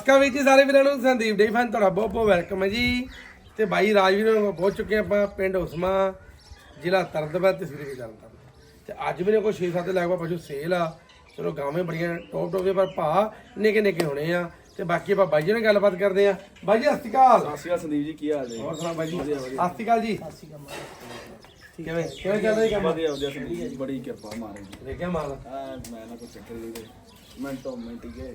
ਨਮਸਕਾਰ ਵੀਰ ਜੀ ਸਾਰੇ ਵੀਰਾਂ ਨੂੰ ਸੰਦੀਪ ਡੇ ਫੈਨ ਤੁਹਾਡਾ ਬਹੁਤ ਬਹੁਤ ਵੈਲਕਮ ਹੈ ਜੀ। ਤੇ ਬਾਈ ਰਾਜਵੀਰ ਨੂੰ ਪਹੁੰਚ ਚੁੱਕੇ ਆਪਾਂ ਪਿੰਡ ਉਸਮਾ ਜ਼ਿਲ੍ਹਾ ਤਰਨਤਾਰਨ ਤਹਿਸੀਲ ਵੀ ਤਰਨਤਾਰਨ। ਤੇ ਅੱਜ ਵੀ ਨੇ ਕੋਈ 6-7 ਲੱਖ ਪਸ਼ੂ ਸੇਲ ਆ ਚਲੋ ਗਾਵੇਂ ਬੜੀਆਂ ਟੌਪ ਟੌਪ ਦੇ ਪਰ ਭਾ ਨਿੱਕੇ ਨਿੱਕੇ ਹੋਣੇ ਆ। ਤੇ ਬਾਕੀ ਆਪਾਂ ਬਾਈ ਜੀ ਨਾਲ ਗੱਲਬਾਤ ਕਰਦੇ ਆ ਬਾਈ ਜੀ ਸਤਿ ਸ਼੍ਰੀ ਅਕਾਲ। ਸਤਿ ਸ਼੍ਰੀ ਅਕਾਲ ਸੰਦੀਪ ਜੀ ਕੀ ਹਾਲ ਜੀ ਹੋਰ ਸੁਣਾ ਬਾਈ ਜੀ? ਸਤਿ ਸ਼੍ਰੀ ਅਕਾਲ ਜੀ। ਕਿਵੇਂ ਕਿਵੇਂ ਚੱਲ ਰਹੀ ਕੰਮ? ਵਧੀਆ ਵਧੀਆ ਸੰਦੀਪ ਜੀ ਬੜੀ ਕਿਰਪਾ ਮਾਰੇ ਜੀ। ਦੇਖਿਆ ਮਾਲ? ਮੈਂ ਨਾ ਕੋਈ ਚੱਕਰ ਨਹੀਂ ਤੇ ਮਿੰਟੋ ਮਿੰਟ ਹੀ ਗਏ।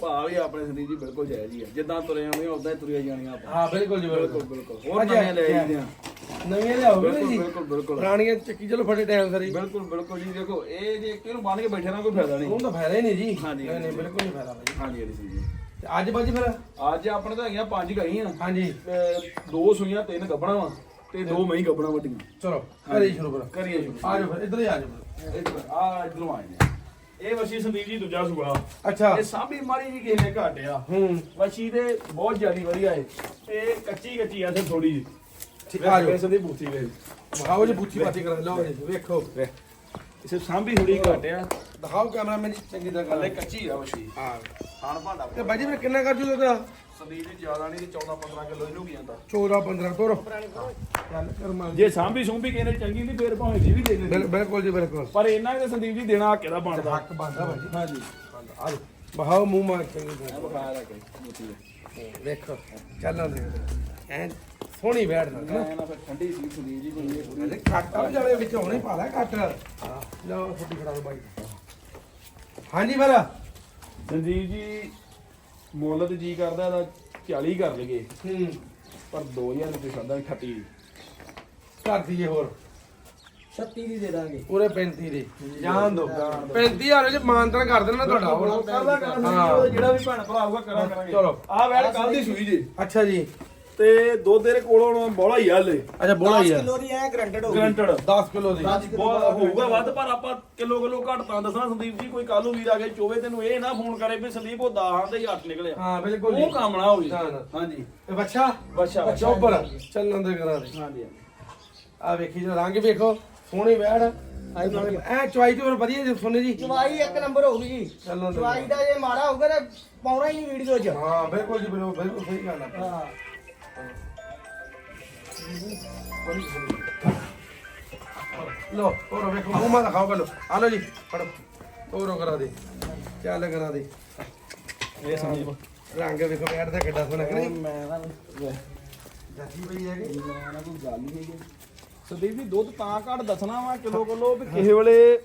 ਭਾ ਵੀ ਆਪਣੇ ਸੰਦੀਪ ਜੀ ਬਿਲਕੁਲ ਜਾਇਜ਼ ਹੀ ਆ। ਜਿੱਦਾਂ ਤੁਰੇ ਆਉਂਦੇ ਉਦਾਂ ਹੀ ਤੁਰੀਆਂ ਜਾਣੀਆਂ ਆਪਾਂ। ਹਾਂ ਬਿਲਕੁਲ ਜੀ ਬਿਲਕੁਲ। ਹੋਰ ਅੱਛਾ, ਨਵੇਂ ਲੈ। ਆਈਦੇ ਆ ਨਵੀਆਂ ਲਿਆਓਗੇ ਬਿਲਕੁਲ ਜੀ। ਬਿਲਕੁਲ ਬਿਲਕੁਲ। ਪੁਰਾਣੀਆਂ ਚੱਕੀ ਚਲੋ ਫਟੇ ਟਾਈਮ ਸਰੀ। ਬਿਲਕੁਲ ਬਿਲਕੁਲ ਜੀ ਦੇਖੋ ਇਹ ਜੇ ਕਿਹਨੂੰ ਬੰਨ ਕੇ ਬੈਠੇ ਨਾ ਕੋਈ ਫਾਇਦਾ ਨਹੀਂ। ਉਹ ਤਾਂ ਫਾਇਦਾ ਹੀ ਨਹੀਂ ਜੀ। ਹਾਂਜੀ, ਨਹੀਂ ਨਹੀਂ ਬਿਲਕੁਲ ਨਹੀਂ ਫਾਇਦਾ ਭਾਈ ਹਾਂਜੀ ਸੰਦੀਪ ਜੀ ਤੇ ਅੱਜ ਬਾਜੀ ਫਿਰ? ਅੱਜ ਆਪਣੇ ਤਾਂ ਹੈਗੀਆਂ ਪੰਜ ਗਈਆਂ। ਹਾਂਜੀ। ਤੇ ਦੋ ਸੂਈਆਂ ਤਿੰਨ ਗੱਬਣਾ ਵਾ ਤੇ ਦੋ ਮਹੀਂ ਗੱਬਣਾ ਵੱਡੀਆਂ। ਚਲੋ ਕਰੀ ਸ਼ੁਰੂ ਕਰੋ ਕਰੀਏ ਸ਼ੁਰੂ। ਆ ਜਾਓ ਫਿਰ ਇੱਧਰ ਹੀ ਆ ਜਾਓ ਇੱਧਰ ਆ ਇਧਰੋਂ ਆਏ ਨੇ ਇਹ ਵਸੀ ਸੰਦੀਪ ਜੀ ਦੂਜਾ ਸੂਆ। ਅੱਛਾ। ਇਹ ਸਾਂਭੀ ਮਾਰੀ ਜੀ ਕਿਸੇ ਨੇ ਘਾਟਿਆ। ਹੂੰ। ਵਸ਼ੀ ਦੇ ਬਹੁਤ ਜਿਆਦੀ ਵਧੀਆ ਹੈ ਤੇ ਕੱਚੀ ਕੱਚੀ ਆ ਤੇ ਥੋੜੀ ਜੀ ਠੀਕ ਆ ਜਾਓ। ਦੀ ਬੂਥੀ ਵੇ ਦਿਖਾਓ ਜੀ ਬੁੱਥੀ ਪਾਤੀ ਕਰ ਲਓ ਜੀ ਵੇਖੋ। ਇਸੇ ਸਾਂਭੀ ਥੋੜੀ ਘਾਟਿਆ। ਦਿਖਾਓ ਕੈਮਰਾਮੈਨ ਜੀ ਚੰਗੀ ਤਰ੍ਹਾਂ ਕੱਚੀ ਆ ਵਸ਼ੀ। ਹਾਂ। ਭਾਂਡਾ ਤੇ ਬਾਜੀ ਫਿਰ ਕਿੰਨਾ ਕਰ ਜੂ ਉਹਦਾ ਸੰਦੀਪ ਜੀ ਜ਼ਿਆਦਾ ਨਹੀਂ 14 15 ਕਿਲੋ ਇਹਨੂੰ ਕੀ ਜਾਂਦਾ? 14 15 ਤੋਰੋ। ਚੱਲ ਕਰ ਮਾਰ। ਜੇ ਸਾਂਭੀ ਸੂੰਭੀ ਕਿਸੇ ਨੇ ਚੰਗੀ ਨਹੀਂ ਫੇਰ ਭਾਵੇਂ ਜੀ ਵੀ ਦੇ ਦੇ ਬਿਲ- ਬਿਲਕੁਲ ਜੀ ਬਿਲਕੁਲ। ਪਰ ਇਹਨਾਂ ਦੇ ਸੰਦੀਪ ਜੀ ਦੇਣਾ ਹੱਕੇ ਦਾ ਬਣਦਾ। ਹੱਕ ਬੰਦਾ ਬਾਜੀ ਹਾਂਜੀ। ਆ ਜਾਓ ਬਹਾਓ ਮੂੰਹ ਮਾਰ ਚੰਗੀ ਤਰ੍ਹਾਂ ਬੁਖਾਰ ਆ ਕੇ ਬੂਥੀ ਵੇ ਵੇਖੋ ਚੱਲਾਂ ਦੇ ਐ ਸੋਹਣੀ ਬੈਠ ਨਾ। ਮੈਂ ਨਾ ਫਿਰ ਠੰਡੀ ਸੀ ਸੰਦੀਪ ਜੀ ਕੋਈ ਇਹ ਪੂਰੀ ਅਰੇ ਕੱਟ ਆ ਜਾਲੇ ਵਿੱਚ ਹੋਣੇ ਪਾ ਲੈ ਕੱਟ ਲਓ ਫੁੱਟੀ ਖੜਾ ਦੋ ਬਾਈ। ਹਾਂਜੀ ਫਿਰ। ਸੰਦੀਪ ਜੀ ਮੁੱਲ ਤੇ ਜੀ ਕਰਦਾ ਇਹਦਾ 40 ਕਰ ਲਈਏ। ਹੂੰ। ਪਰ 2000 ਰੁਪਏ ਸਾਦਾ 38 ਕਰ ਦਈਏ ਹੋਰ। 36 ਦੀ ਦੇ ਦਾਂਗੇ। ਪੂਰੇ 35 ਦੇ। ਜਾਣ ਦੋ। 35000 ਵਿੱਚ ਮਾਨਤਨ ਕਰ ਦੇਣਾ ਤੁਹਾਡਾ ਹੋਰ। ਕਰਦਾ ਕਰਾਂਗੇ ਹਾਂ। ਜਿਹੜਾ ਵੀ ਭੈਣ ਭਰਾ ਆਊਗਾ ਕਰਾਂ ਕਰਾਂਗੇ। ਚਲੋ। ਆ ਵੈੜ ਕੱਲ ਦੀ ਸੂਈ ਜੀ। ਅੱਛਾ ਜੀ। ਤੇ ਦੁੱਧ ਦੇ ਕੋਲੋਂ ਬੋਲਾ ਹੀ ਆ ਹਲੇ। ਅੱਛਾ ਬੋਲਾ ਹੀ 10 ਆ ਕਿਲੋ ਦੀ ਐ ਗਰੰਟਡ ਹੋ ਗਈ ਗਰੰਟਡ 10 ਕਿਲੋ ਦੀ। ਬਹੁਤ ਹੋਊਗਾ ਵੱਧ ਪਰ ਆਪਾਂ ਕਿਲੋ ਕਿਲੋ ਘੱਟ ਤਾਂ ਦੱਸਣਾ। ਸੰਦੀਪ ਜੀ ਕੋਈ ਕੱਲ ਨੂੰ ਵੀਰ ਆ ਕੇ ਚੋਵੇ ਤੈਨੂੰ ਇਹ ਨਾ ਫੋਨ ਕਰੇ ਵੀ ਸੰਦੀਪ ਉਹ 10 ਦੇ ਹੀ 8 ਨਿਕਲਿਆ ਹਾਂ ਬਿਲਕੁਲ ਉਹ ਕੰਮ ਨਾ ਹੋਵੇ। ਨਾ, ਨਾ। ਹਾਂਜੀ। ਤੇ ਬੱਚਾ? ਬੱਚਾ ਬੱਚਾ। ਉੱਪਰ। ਚੱਲਣ ਦੇ ਕਰਾ ਦੇ। ਹਾਂਜੀ ਆ ਵੇਖੀ ਜੋ ਰੰਗ ਵੇਖੋ। ਸੋਹਣੀ ਬੈੜ ਐ ਚੁਆਈ ਤੇ ਹੋਰ ਵਧੀਆ ਜੀ ਸੋਨੇ ਜੀ। ਚਵਾਈ ਇੱਕ ਨੰਬਰ ਹੋ ਗਈ ਜੀ। ਚੱਲਣ ਦੇ ਚਵਾਈ ਦਾ ਜੇ ਮਾੜਾ ਹੋਊਗਾ ਤਾਂ ਪਾਉਣਾ ਹੀ ਨਹੀਂ ਵੀਡੀਓ 'ਚ। ਹਾਂ ਬਿਲਕੁਲ ਜੀ ਬਿਲਕੁਲ ਬਿਲਕੁਲ ਸਹੀ ਗੱਲ ਆ। ਹਾਂ। ਲੋ ਤੋਰੋ ਵੇਖੋ। ਮੂੰਹ ਮਾ ਦਿਖਾਓ ਪਹਿਲੋ। ਆ ਲੋ ਜੀ ਫੜੋ। ਤੋਰੋ ਕਰਾ ਦੇ। ਚੱਲ ਕਰਾ ਦੇ। ਇਹ ਸੰਦੀਪ ਰੰਗ ਵੇਖੋ ਬੈਠ ਦਾ ਕਿੱਡਾ ਸੋਹਣਾ ਕਿ ਨਹੀਂ ਮੈਂ ਨਾ ਜੱਜੀ ਪਈ ਹੈ ਕਿ ਮੈਂ ਨਾ ਕੋਈ ਗੱਲ ਨਹੀਂ ਹੈਗੀ। ਸੰਦੀਪ ਜੀ ਦੁੱਧ ਤਾਂ ਘੱਟ ਦੱਸਣਾ ਵਾ ਕਿਲੋ ਕਿਲੋ ਵੀ ਕਿਸੇ ਵੇਲੇ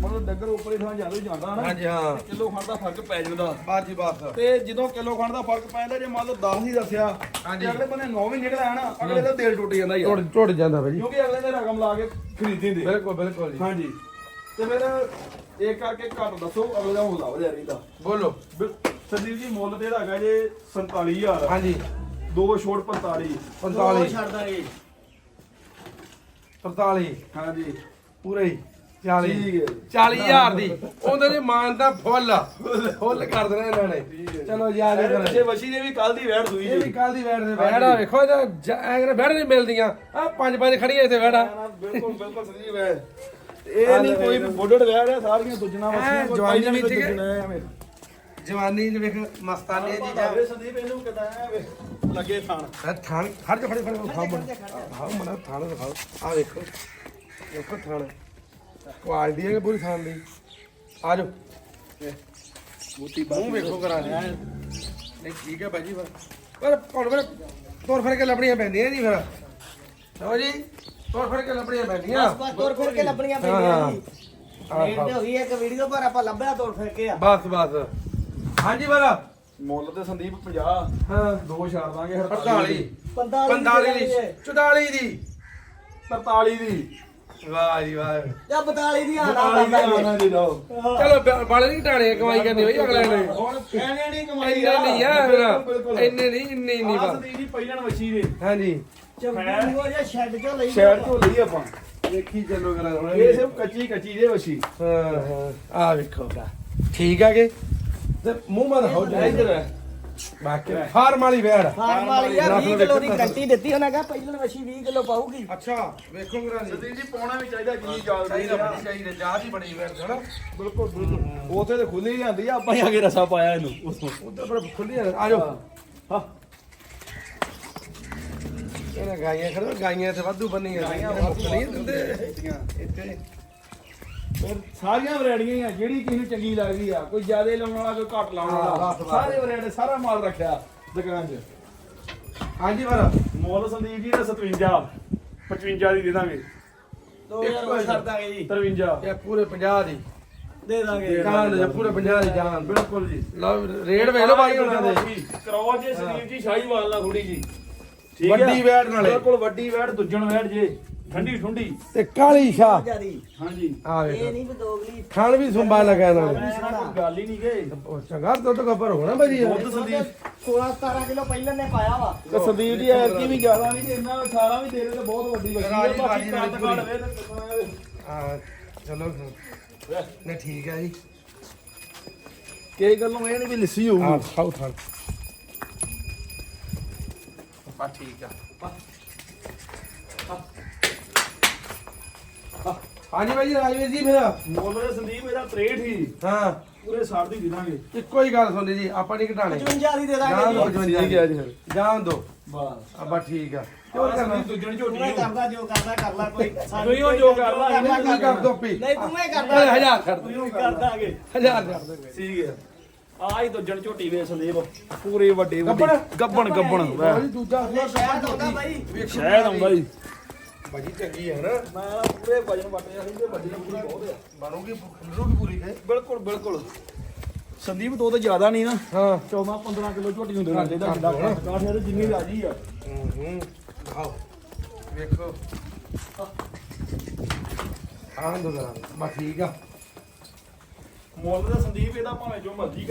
ਮਤਲਬ ਡੱਗਰ ਉੱਪਰ ਹੀ ਥਾਂ ਜ਼ਿਆਦਾ ਹੀ ਜਾਂਦਾ ਨਾ ਹਾਂਜੀ ਹਾਂ। ਕਿਲੋ ਖੰਡ ਦਾ ਫ਼ਰਕ ਪੈ ਜਾਂਦਾ। ਬਾਤ ਜੀ ਬਾਤ ਤੇ ਜਦੋਂ ਕਿਲੋ ਖੰਡ ਦਾ ਫ਼ਰਕ ਪੈ ਜਾਂਦਾ ਜੇ ਮੰਨ ਲਓ 10 ਹੀ ਦੱਸਿਆ ਹਾਂਜੀ। ਤੇ ਅਗਲੇ ਬੰਨੇ 9 ਵੀ ਨਿਕਲ ਆਣਾ ਅਗਲੇ ਦਾ ਦਿਲ ਟੁੱਟ ਜਾਂਦਾ ਯਾਰ। ਟੁੱਟ ਟੁੱਟ ਜਾਂਦਾ ਭਾਈ ਕਿਉਂਕਿ ਅਗਲੇ ਨੇ ਰਕਮ ਲਾ ਕੇ ਖਰੀਦੀ ਹੁੰਦੀ। ਬਿਲਕੁਲ ਬਿਲਕੁਲ ਜੀ। ਹਾਂਜੀ। ਤੇ ਫਿਰ ਇਹ ਕਰਕੇ ਘੱਟ ਦੱਸੋ ਅਗਲੇ ਦਾ ਹੌਸਲਾ ਵਧਿਆ ਰਹਿੰਦਾ। ਬੋਲੋ। ਬਿਲ- ਸੰਦੀਪ ਜੀ ਮੁੱਲ ਤੇ ਇਹਦਾ ਹੈਗਾ ਜੇ 47000 ਹਾਂਜੀ। ਦੋ ਛੋਟ 45 45 ਛੱਡ ਦਾਂਗੇ 45 ਹਾਂਜੀ। ਪੂਰੇ ਹੀ। 40 ਠੀਕ ਹੈ ਜੀ। 40000 ਦੀ। ਉਹਦੇ ਦੀ ਮਾਨ ਦਾ ਫੁੱਲ। ਫੁੱਲ ਕਰ ਦੇਣਾ ਇਹਨਾਂ ਨੇ। ਚਲੋ ਜੀ। ਆ ਜਾ ਇਹ ਪਿੱਛੇ ਵਸ਼ੀ ਨੇ ਵੀ ਕੱਲ ਦੀ ਵੈੜ ਸੂਈ ਇਹ ਵੀ ਜੀ। ਕੱਲ ਦੀ ਵੈੜ ਦੇ ਵੈੜਾ ਵੇਖੋ ਇਹਦਾ ਐ ਕਹਿੰਦੇ ਵੈੜ ਨਹੀਂ ਮਿਲਦੀਆਂ। ਆ ਪੰਜ ਪੰਜ ਖੜੀਆਂ ਇੱਥੇ ਵੈੜਾ। ਬਿਲਕੁਲ ਬਿਲਕੁਲ ਸੰਦੀਪ ਵੈੜ। ਇਹ ਨਹੀਂ ਕੋਈ ਬੋਡੜ ਵੈੜ ਹੈ ਸਾਰੀਆਂ ਦੁੱਜਣਾ ਵਸੀਆਂ ਕੋਈ ਜਵਾਨੀ ਵਿੱਚ। ਜਵਾਨੀ ਵੇਖ ਮਸਤਾਨੇ ਜੀ ਜਾ ਭਾਵੇਂ ਸੰਦੀਪ ਇਹਨੂੰ ਕਿਦਾਂ ਲੱਗੇ ਥਾਣ। ਥਾਣ ਖੜ ਜਾ ਖੜੇ ਖੜੇ ਖਾਓ ਮਨ ਖਾਓ ਮਨ ਥਾਣ ਦਿਖਾਓ। ਆ ਵੇਖੋ। ਵੇਖੋ ਥਾਣ। ਕੁਆਲ ਦੀ ਹੈ ਪੂਰੀ ਥਾਣ ਦੀ? ਆ ਜਾਓ। ਮੋਤੀ ਮੂੰਹ ਵੇਖੋ ਕਰਾ ਦੇ। ਨਹੀਂ ਠੀਕ ਹੈ ਭਾਜੀ ਪਰ ਪਰ ਹੁਣ ਫਿਰ ਤੋਰ ਫਿਰ ਕੇ ਲੱਭਣੀਆਂ ਪੈਂਦੀਆਂ ਜੀ ਫਿਰ। ਲਓ ਜੀ ਤੋਰ ਫਿਰ ਕੇ ਲੱਭਣੀਆਂ ਪੈਂਦੀਆਂ। ਬਸ ਬਸ ਤੁਰ ਫਿਰ ਕੇ ਲੱਭਣੀਆਂ ਪੈਂਦੀਆਂ। ਜੀ। ਰੇਟ ਤੇ ਹੋਈ ਇੱਕ ਵੀਡੀਓ ਪਰ ਆਪਾਂ ਲੱਭਿਆ ਤੁਰ ਫਿਰ ਕੇ ਆ। ਬਸ ਬਸ। ਹਾਂਜੀ ਬਰਾ ਮੁੱਲ ਤੇ ਸੰਦੀਪ 50 ਹਾਂ। ਦੋ ਛੱਡ ਦਾਂਗੇ 48 45 45 ਦੀ 44 ਦੀ। 43 ਦੀ। ਵਾਹ ਜੀ ਵਾਹ। ਜਾਂ 42 ਦੀ ਆਣਾ 43 ਦੀ ਆਣਾ ਜੀ ਲਓ ਚਲੋ ਬ- ਬਾਲੇ ਨਹੀਂ ਟਾਣੇ ਕਮਾਈ ਕਰਨੀ ਹੋਈ ਅਗਲੇ ਨੇ। ਹੁਣ ਕਹਿਣੇ ਨਹੀਂ ਕਮਾਈ ਇੰਨੇ ਨਹੀਂ ਆ ਬਿਲਕੁਲ, ਬਿਲਕੁਲ। ਫਿਰ ਇੰਨੇ ਨਹੀਂ ਇੰਨੇ ਹੀ ਨਹੀਂ ਆਹ ਬਸ। ਸੰਦੀਪ ਜੀ ਪਹਿਲਾਂ ਵਛੀ ਦੇ ਹਾਂਜੀ। ਚੰਗੀ ਹੋ? ਜਾਂ ਸ਼ੈੱਡ ਚੋਂ ਲਈ ਸ਼ਹਿਰ ਤੋਂ ਲਈ ਆਪਾਂ। ਦੇਖੀ ਚੱਲੋ ਕਰਾ ਹੁਣ। ਇਹ ਸਿਰਫ ਕੱਚੀ ਕੱਚੀ ਦੇ ਵਛੀ। ਹਾਂ ਹਾਂ। ਆ ਵੇਖੋ ਠੀਕ ਆ ਕਿ? ਤੇ ਮੂੰਹ ਮਾ ਦਿਖਾਓ ਜੀ ਇਧਰ। ਹੈ ਬਾਕੀ ਫਾਰਮ ਵਾਲੀ ਵੈੜ ਫਾਰਮ ਵਾਲੀ ਆ ਨਸਲ 20 ਕਿਲੋ ਦੀ ਵੇਖੋ ਗਰੰਟੀ ਦਿੱਤੀ ਉਹਨਾਂ ਕਹਾ ਪਹਿਲਾਂ ਵਸ਼ੀ 20 ਕਿਲੋ ਪਾਊਗੀ। ਅੱਛਾ ਵੇਖੋ ਗਰਾ ਜੀ ਸੰਦੀਪ ਜੀ ਪਾਉਣਾ ਵੀ ਚਾਹੀਦਾ ਜਿੰਨੀ ਜਾਲ ਚਾਹੀਦਾ ਬੜੀ ਚਾਹੀਦਾ ਚਾਹ ਦੀ ਬੜੀ ਵੈੜ ਹਨਾ? ਬਿਲਕੁਲ ਬਿਲਕੁਲ। ਉਥੇ ਤੇ ਖੁੱਲੀ ਜਾਂਦੀ ਆ ਆਪਾਂ ਹੀ ਆ ਕੇ ਰਸਾ ਪਾਇਆ ਇਹਨੂੰ। ਉਧਰ ਬੜਾ ਖੁੱਲੀ ਆ। ਆ ਜਾਓ। ਹਾਂ। ਇਹਨਾਂ ਗਾਈਆਂ ਖੜੋ ਗਾਈਆਂ ਤੇ ਵਾਧੂ ਬੰਨੀਆਂ ਗਾਈਆਂ ਵਾਧੂ ਨਹੀਂ ਦਿੰਦੇ। ਇੱਥੇ। ਫਿਰ ਸਾਰੀਆਂ ਵੈਰਾਈਟੀਆਂ ਹੀ ਆ ਜਿਹੜੀ ਕਿਸੇ ਨੂੰ ਚੰਗੀ ਲੱਗਦੀ ਆ ਕੋਈ ਜ਼ਿਆਦਾ ਲਾਉਣ ਵਾਲਾ ਕੋਈ ਘੱਟ ਲਾਉਣ ਵਾਲਾ। ਸਾਰੇ ਵੈਰਾਈਟੀ ਸਾਰਾ ਮਾਲ ਰੱਖਿਆ ਦੁਕਾਨ 'ਚ। ਹਾਂਜੀ ਪਰ ਮੁੱਲ ਸੰਦੀਪ ਜੀ ਦਾ 57 55 ਦੀ ਦੇ ਦਾਂਗੇ। 2000 ਹੋਰ ਛੱਡ ਦਾਂਗੇ ਜੀ। 53 ਇਹ ਪੂਰੇ 50 ਦੀ। ਦੇ ਦਾਂਗੇ। ਜਾਨ ਦੇ ਪੂਰੇ 50 ਦੀ ਜਾਨ। ਬਿਲਕੁਲ ਜੀ। ਲਓ ਰੇਟ ਵੇਖ ਲਓ ਬਾਈ ਉਹਨਾਂ ਦੇ। ਕਰੋ ਜੇ ਸੰਦੀਪ ਜੀ ਸ਼ਾਹੀ ਵਾਲ ਨਾਲ ਥੋੜੀ ਜੀ ਠੀਕ ਵੱਡੀ? ਵੈੜ ਨਾਲੇ। ਬਿਲਕੁਲ ਵੱਡੀ ਵੈੜ ਦੁੱਜਣ ਵੈੜ ਜੇ। ਠੰਡੀ ਠੁੰਡੀ। ਤੇ ਕਾਲੀ ਸ਼ਾ ਹਾਂਜੀ। ਆ ਇਹ ਵੇਖੋ ਨਹੀਂ ਵੀ ਦੋਗਲੀ ਖਾਣ ਵੀ ਸੁੰਬਾ ਲਗਾ ਨਾਲ ਐਸਾ ਕੋਈ ਗੱਲ ਹੀ ਨਹੀਂ ਗਏ ਉਹ ਚੰਗਾ ਦੁੱਧ ਗੱਬਰ ਹੋਣਾ ਭਾਜੀ ਇਹ। ਦੁੱਧ ਸੰਦੀਪ। 16 17 ਕਿਲੋ ਪਹਿਲਾਂ ਨੇ ਪਾਇਆ ਵਾ। ਤੇ ਸੰਦੀਪ ਜੀ ਐਰ ਕੀ ਵੀ ਜ਼ਿਆਦਾ ਨਹੀਂ ਤੇ ਇੰਨਾ 18 ਵੀ ਦੇ ਦੇ ਤੇ ਬਹੁਤ ਵੱਡੀ ਬੱਚੀ ਹੈ ਰਾਜੀ ਬਾਕੀ ਬਾਜੀ ਨਾਲ ਵੇ ਤੇ ਕਿੰਨਾ ਵੇ। ਹਾਂ ਚਲੋ ਨੇ ਠੀਕ ਹੈ ਜੀ। ਕਈ ਗੱਲੋਂ ਇਹ ਨਹੀਂ ਵੀ ਲਿੱਸੀ ਆ ਹੋਊਗੀ ਖਾਓ ਥਾਂ ਆ ਠੀਕ ਆ। ਹਾਂਜੀ ਭਾਈ ਰਾਜਵੀਰ ਜੀ ਮੇਰਾ ਮੁੱਲ ਦੇ ਸੰਦੀਪ ਇਹਦਾ 63 ਹੀ। ਹਾਂ। ਪੂਰੇ 60 ਦੀ ਦੇ ਦਾਂਗੇ ਇੱਕੋ ਹੀ ਗੱਲ ਸੁਣਨੀ ਜੀ ਆਪਾਂ ਨਹੀਂ ਘਟਾਣੇ 55 ਦੀ ਦੇ ਜਾਣ ਦਾਂਗੇ ਦੋ ਜੀ 55 ਠੀਕ ਹੈ ਜੀ ਫਿਰ। ਜਾਣ ਦੋ। ਬਸ। ਆਪਾਂ ਠੀਕ ਆ। ਕਿਉਂ ਕਰਨਾ? ਦੁੱਜਣ ਝੋਟੀ ਨੂੰ। ਕਰਦਾ ਜੋ ਕਰਦਾ ਕਰ ਲੈ ਕੋਈ। ਤੂੰ ਹੀ ਉਹ ਜੋ ਕਰ ਲਾ, ਇਹਨੇ ਤੂੰ ਕਰ ਦੋ। ਪੀ ਨਹੀਂ ਤੂੰ ਹੀ ਕਰਦਾ। ਓਏ, ਹਜ਼ਾਰ ਕਰ ਤੂੰ ਦੋ। ਹੀ ਕਰ ਦਾਂਗੇ। ਹਜ਼ਾਰ ਕਰ ਦੋ। ਠੀਕ ਹੈ। ਆ ਹੀ ਦੁੱਜਣ ਝੋਟੀ ਵੇ ਸੰਦੀਪ। ਪੂਰੇ ਵੱਡੇ ਗੱਬਣ? ਗੱਬਣ ਗੱਬਣ। ਭਾਜੀ ਦੂਜਾ ਇਹ ਸ਼ਹਿਦ ਆਉਂਦਾ ਬਾਈ। ਸ਼ਹਿਦ ਆਉਂਦਾ ਜੀ। ਭਾਜੀ ਚੰਗੀ ਹੈ ਨਾ। ਮੈਂ ਪੂਰੇ ਵਜਨ ਵੱਟਿਆ ਸੀ ਤੇ ਵੱਡੀ ਪੂਰੀ ਬਹੁਤ ਆ। ਬਣੂਗੀ ਖੁੱਲੂਗੀ ਪੂਰੀ ਹੈ। ਬਿਲਕੁਲ ਬਿਲਕੁਲ। ਸੰਦੀਪ ਦੋ ਤੇ ਜ਼ਿਆਦਾ ਨਹੀਂ ਨਾ। ਹਾਂ। 14 15 ਕਿਲੋ ਝੋਟੀ ਨੂੰ ਦੇਣਾ ਚਾਹੀਦਾ ਜਿੱਦਾਂ ਕਾਠ ਤੇ ਜਿੰਨੀ ਰਾਜੀ ਆ। ਹੂੰ ਹੂੰ। ਆਓ ਵੇਖੋ। ਆਂ ਦੋ ਜਰਾ ਬਸ ਠੀਕ ਆ। ਮੁੱਲ ਦਾ ਸੰਦੀਪ ਇਹਦਾ ਭਾਵੇਂ ਜੋ ਮਰਜ਼ੀ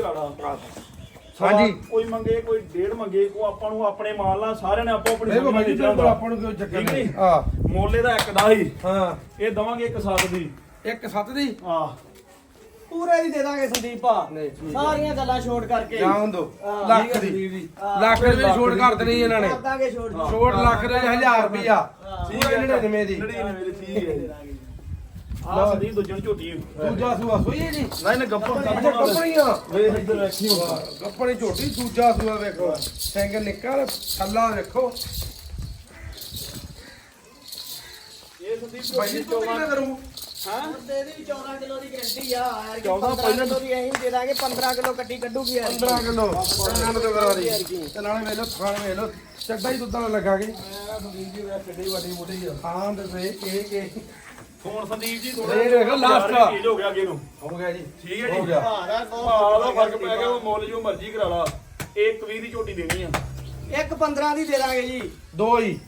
ਕਰਾੜਾ ਹਾਂਜੀ। ਕੋਈ ਮੰਗੇ ਕੋਈ ਡੇਢ ਮੰਗੇ ਕੋ ਆਪਾਂ ਨੂੰ ਆਪਣੇ ਮਾਲ ਨਾਲ ਸਾਰਿਆਂ ਨੇ ਆਪੋ ਆਪਣੀ ਦੇਖੋ ਸਮਝ ਬਿਲਕੁਲ ਆਪਾਂ ਨੂੰ ਕੋਈ ਚੱਕਰ ਠੀਕ ਨਹੀਂ? ਹਾਂ। ਮੁੱਲ ਇਹਦਾ ਇੱਕ ਦਾ ਹੀ। ਹਾਂ। ਇਹ ਦਵਾਂਗੇ ਇੱਕ ਸੱਤ ਦੀ। ਇੱਕ ਸੱਤ ਦੀ? ਆ ਪੂਰੇ ਦੀ ਦੇ ਦਾਂਗੇ ਸੰਦੀਪ ਨਹੀਂ, ਠੀਕ ਸਾਰੀਆਂ ਗੱਲਾਂ ਛੋੜ ਕਰਕੇ। ਜਾਣ ਦੋ ਹਾਂ, ਲੱਖ ਹੈ ਦੀ। ਲੱਖ ਰੁਪਏ ਦੀ ਛੋੜ ਕਰ ਦੇਣੀ ਇਹਨਾਂ ਨੇ। ਕਰ ਦਾਂਗੇ ਛੋੜ ਜੀ। ਛੋੜ ਲੱਖ ਦੇ 1000 ਰੁਪਿਆ ਹਾਂ। ਠੀਕ ਹੈ 99 ਦੀ। 99 ਦੀ ਠੀਕ ਹੈ ਦੇ। ਆ ਸੰਦੀਪ ਦੁੱਜਣ ਝੋਟੀ ਦੂਜਾ ਸੂਆ ਸੋਈ ਜੀ? ਨਹੀਂ ਨਹੀਂ ਗੱਪਣ ਅੱਛਾ ਕੱਪੜੀਆਂ ਵੇਖ ਇੱਧਰ ਵੇਖੀ ਕੱਪੜੇ ਝੋਟੀ ਦੂਜਾ ਸੂਆ ਵੇਖੋ। ਸਿੰਘ ਨਿੱਕਾ ਥੱਲਾ ਵੇਖੋ। ਇਹ ਸੰਦੀਪ ਭਾਈ ਤੂੰ ਕਿੰਨਾ ਕਰੂ? ਹਾਂ? ਦੇ ਦੀ 14 ਕਿਲੋ ਦੀ ਗਰੰਟੀ ਆ। ਯਾਰ 14 15 ਪਹਿਲਾਂ- ਕਿਲੋ ਦੀ ਅਸੀਂ ਦੇ ਦਾਂਗੇ 15 ਕਿਲੋ ਕੱਟੀ ਕੱਢੂਗੀ ਯਾਰ 15 ਕਿਲੋ। ਨੰਨ ਤੇ ਕਰਾ ਦੀ। ਤੇ ਨਾਲੇ ਵੇਖ ਲੋ ਖਾਣੇ ਵੇਖ ਲੋ ਚੱਡਾ ਹੀ ਦੁੱਧਾਂ ਨਾਲ ਲੱਗਾ ਕੇ। ਮੈਂ ਸੰਦੀਪ ਜੀ ਵੇਖ ਕਿੱਡੀ ਵੱਡੀ ਮੋਟੀ ਆ। ਹਾਂ ਤੇ ਵੇ ਇਹ ਇਹ ਹੁਣ ਸੰਦੀਪ ਜੀ ਇਹ ਦੇਖੋ last ਆ। ਹੋ ਗਿਆ ਅੱਗੇ ਨੂੰ। ਹੋ ਗਿਆ ਜੀ। ਠੀਕ ਹੈ ਹੋ ਜੀ। ਗਿਆ। ਭਾਰਾ ਭਾਅ ਦਾ ਫ਼ਰਕ ਪੈ ਗਿਆ ਉਹ ਮੁੱਲ ਜੋ ਮਰਜ਼ੀ ਕਰਾ ਲਾ। ਇੱਕ 20 ਦੀ ਝੋਟੀ ਦੇਣੀ ਆ। ਇੱਕ 15 ਦੀ ਦੇ ਦਾਂਗੇ ਜੀ। ਦੋ ਹੀ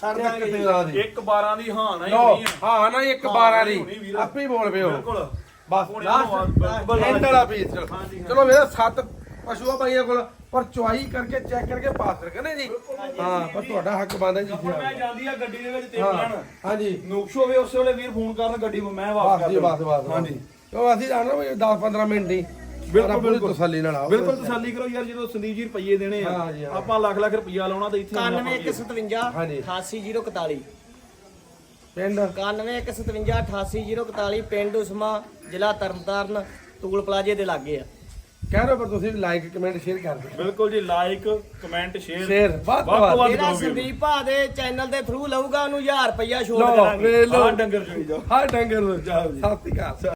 ਛੱਡ ਇੱਕ ਦਾਂਗੇ ਜੀ। ਤੇਰਾਂ ਦੀ ਇੱਕ 12 ਦੀ ਹਾਂ ਨਾ ਹੀ ਲੋ ਹੋਣੀ ਆ। ਹਾਂ ਨਾ ਇੱਕ ਹਾਂ, 12 ਨਹੀਂ ਹੋਣੀ ਦੀ ਵੀਰ। ਆਪੇ ਹੀ ਬੋਲ ਪਿਓ ਬਿਲਕੁਲ। ਬਸ ਹੁਣ ਲਾਸਟ ਐਂਡ ਵਾਲਾ ਪੀਸ ਚਲੋ। ਹਾਂਜੀ। ਚਲੋ ਮੇਰਾ ਪਸ਼ੂਆ ਭਾਈਆਂ ਕੋਲ ਪਰ ਚੁਆਈ ਕਰਕੇ ਚੈੱਕ ਕਰਕੇ ਪਾਸ ਨੇ ਜੀ। ਹਾਂ ਪਰ ਤੁਹਾਡਾ ਹੱਕ ਬਣਦਾ ਜੀ। ਹੁਣ ਮੈਂ ਜਾਂਦੀ ਆ ਗੱਡੀ ਦੇ ਵਿੱਚ ਤੇ ਹਾਂ ਲੈਣ ਹਾਂਜੀ। ਨੁਕਸ ਹੋਵੇ ਉਸੇ ਵੇਲੇ ਵੀਰ ਫੋਨ ਕਰਨ ਗੱਡੀ ਮੈਂ ਬਸ ਵਾਪਸ ਜੀ ਕਰ ਬਸ ਬਸ ਹਾਂਜੀ। ਕਿਉਂ ਅਸੀਂ ਜਾਣਦੇ ਵੀ 10 15 ਮਿੰਟ ਹੀ ਬਿਲਕੁਲ। ਤਸੱਲੀ ਨਾਲ ਆਓ। ਬਿਲਕੁਲ ਤਸੱਲੀ ਕਰੋ ਯਾਰ ਜਦੋਂ ਸੰਦੀਪ ਜੀ ਰੁਪਈਏ ਦੇਣੇ ਆ ਹਾਂ ਜੀ, ਹਾਂ। ਆਪਾਂ ਲੱਖ ਲੱਖ ਰੁਪਈਆ ਲਾਉਣਾ ਤੇ ਇੱਥੇ ਆਉਣਾ 9157 ਹਾਂਜੀ। 88041 ਪਿੰਡ? 9157 88041 ਪਿੰਡ ਉਸਮਾ ਜ਼ਿਲ੍ਹਾ ਤਰਨਤਾਰਨ ਤੂਲ ਪਲਾਜੇ ਦੇ ਲਾਗੇ ਆ। ਕਹਿ ਰਹੇ ਪਰ ਤੁਸੀਂ ਲਾਈਕ ਕਮੈਂਟ ਸ਼ੇਅਰ ਕਰ ਦਿਓ। ਬਿਲਕੁਲ ਜੀ ਲਾਈਕ ਕਮੈਂਟ ਸ਼ੇਅਰ ਸ਼ੇਅਰ ਵੱਧ ਤੋਂ ਜਿਹੜਾ। ਸੰਦੀਪ ਭਾ ਦੇ ਚੈਨਲ ਦੇ ਥਰੂ ਲਊਗਾ ਉਹਨੂੰ 1000 ਰੁਪਇਆ ਛੋੜ ਲਓ ਕਰਾਂਗੇ। ਲਓ। ਆ ਡੰਗਰ ਚੋਈ ਜਾਓ। ਹਾਂ ਡੰਗਰ ਜਾਓ ਜੀ। ਸਤਿ ਸ਼੍ਰੀ ਅਕਾਲ।